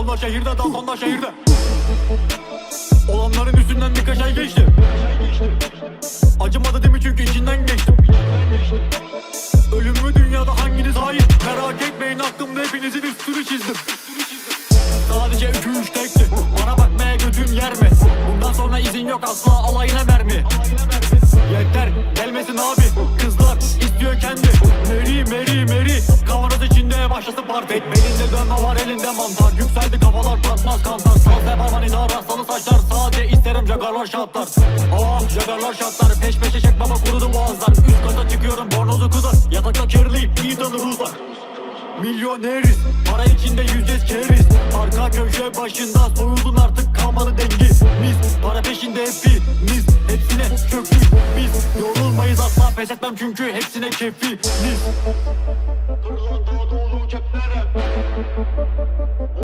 sonra şehirde daha şehirde. Olanların üstünden birkaç ay geçti. Acımadı değil mi? Çünkü içinden geçtim. Ölümü dünyada hanginiz hayır Merak etmeyin aklımda hepinizin üstünü çizdim. Sadece iki üç tekti. Bana bakmaya götüm yer mi? Bundan sonra izin yok asla alayına mermi başlasın parti Belinde dönme var elinde mantar. Yükseldi kafalar patmaz kantar. Saz ve babanın rastlalı saçlar. Sadece isterim jagarlar şatlar Ah jagarlar şatlar Peş peşe çek baba kurudu boğazlar. Üst kata çıkıyorum bornozu kızar. Yatakta kirliyim iyi tanır uzlar Milyoneriz Para içinde yüzeceğiz keriz. Arka köşe başında soyuldun artık kalmadı dengi. Mis para peşinde hepimiz Hepsine çöktük biz Yorulmayız asla pes etmem çünkü hepsine keyfi Thank you.